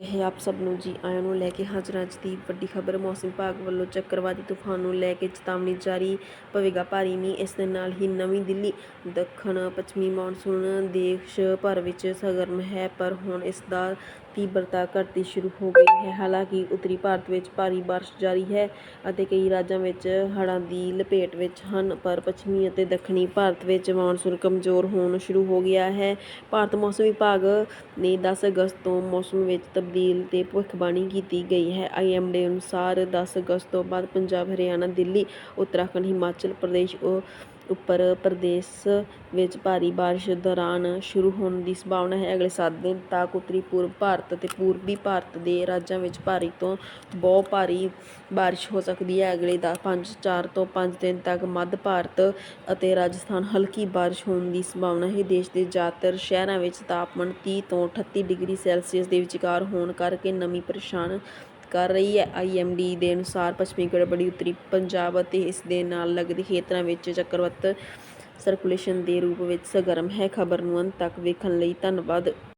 ਇਹ ਆਪ ਸਭ ਨੂੰ ਜੀ ਆਇਆਂ ਨੂੰ ਲੈ ਕੇ ਹਾਜ਼ਰ ਅੱਜ ਦੀ ਵੱਡੀ ਖਬਰ। ਮੌਸਮ ਵਿਭਾਗ ਵੱਲੋਂ ਚੱਕਰਵਾਤੀ ਤੂਫਾਨ ਨੂੰ ਲੈ ਕੇ ਚੇਤਾਵਨੀ ਜਾਰੀ ਪਵੇਗਾ ਭਾਰੀ ਮੀਂਹ। ਇਸ ਦੇ ਨਾਲ ਹੀ ਨਵੀਂ ਦਿੱਲੀ, ਦੱਖਣ, ਪੱਛਮੀ ਮੌਨਸੂਨ, ਦੇਸ਼ ਭਰ ਵਿੱਚ ਸਰਗਰਮ ਹੈ, ਪਰ ਹੁਣ ਇਸ ਦਾ ਤੀਬਰਤਾ ਘਟਦੀ ਸ਼ੁਰੂ ਹੋ ਗਈ ਹੈ। ਹਾਲਾਂਕਿ ਉੱਤਰੀ ਭਾਰਤ ਵਿੱਚ ਭਾਰੀ ਬਾਰਿਸ਼ ਜਾਰੀ ਹੈ ਅਤੇ ਕਈ ਰਾਜਾਂ ਵਿੱਚ ਹੜ੍ਹਾਂ ਦੀ ਲਪੇਟ ਵਿੱਚ ਹਨ, ਪਰ ਪੱਛਮੀ ਅਤੇ ਦੱਖਣੀ ਭਾਰਤ ਵਿੱਚ ਮੌਨਸੂਨ ਕਮਜ਼ੋਰ ਹੋਣ ਸ਼ੁਰੂ ਹੋ ਗਿਆ ਹੈ। ਭਾਰਤ ਮੌਸਮ ਵਿਭਾਗ ਨੇ 10 ਅਗਸਤ ਤੋਂ ਮੌਸਮ ਵਿੱਚ ਤਬਦੀਲ ਤੇ ਭਵਿੱਖਬਾਣੀ ਕੀਤੀ ਗਈ ਹੈ। ਆਈਐਮਡੀ ਅਨੁਸਾਰ 10 ਅਗਸਤ ਤੋਂ ਬਾਅਦ ਪੰਜਾਬ, ਹਰਿਆਣਾ, ਦਿੱਲੀ, ਉੱਤਰਾਖੰਡ, ਹਿਮਾਚਲ ਪ੍ਰਦੇਸ਼, ਉ- ਉੱਤਰ ਪ੍ਰਦੇਸ਼ ਵਿੱਚ ਭਾਰੀ ਬਾਰਿਸ਼ ਦੌਰਾਨ ਸ਼ੁਰੂ ਹੋਣ ਦੀ ਸੰਭਾਵਨਾ ਹੈ। ਅਗਲੇ ਸੱਤ ਦਿਨ ਤੱਕ ਉੱਤਰੀ ਪੂਰਬ ਭਾਰਤ ਅਤੇ ਪੂਰਬੀ ਭਾਰਤ ਦੇ ਰਾਜਾਂ ਵਿੱਚ ਭਾਰੀ ਤੋਂ ਬਹੁਤ ਭਾਰੀ ਬਾਰਿਸ਼ ਹੋ ਸਕਦੀ ਹੈ। ਅਗਲੇ 5 4 ਤੋਂ ਪੰਜ ਦਿਨ ਤੱਕ ਮੱਧ ਭਾਰਤ ਅਤੇ ਰਾਜਸਥਾਨ ਹਲਕੀ ਬਾਰਿਸ਼ ਹੋਣ ਦੀ ਸੰਭਾਵਨਾ ਹੈ। ਦੇਸ਼ ਦੇ ਜ਼ਿਆਦਾਤਰ ਸ਼ਹਿਰਾਂ ਵਿੱਚ ਤਾਪਮਾਨ ਤੀਹ ਤੋਂ 38 ਡਿਗਰੀ ਸੈਲਸੀਅਸ ਦੇ ਵਿਚਕਾਰ ਹੋਣ ਕਰਕੇ ਨਮੀ ਪਰੇਸ਼ਾਨ ਕਰ ਰਹੀ ਹੈ। ਆਈਐਮਡੀ ਦੇ ਅਨੁਸਾਰ ਪੱਛਮੀ ਗੜਬੜੀ ਉੱਤਰੀ ਪੰਜਾਬ ਅਤੇ ਇਸ ਦੇ ਨਾਲ ਲੱਗਦੇ ਖੇਤਰਾਂ ਵਿੱਚ ਚੱਕਰਵਤ ਸਰਕੂਲੇਸ਼ਨ ਦੇ ਰੂਪ ਵਿੱਚ ਸਰਗਰਮ ਹੈ। ਖਬਰ ਨੂੰ ਅੰਤ ਤੱਕ ਵੇਖਣ ਲਈ ਧੰਨਵਾਦ।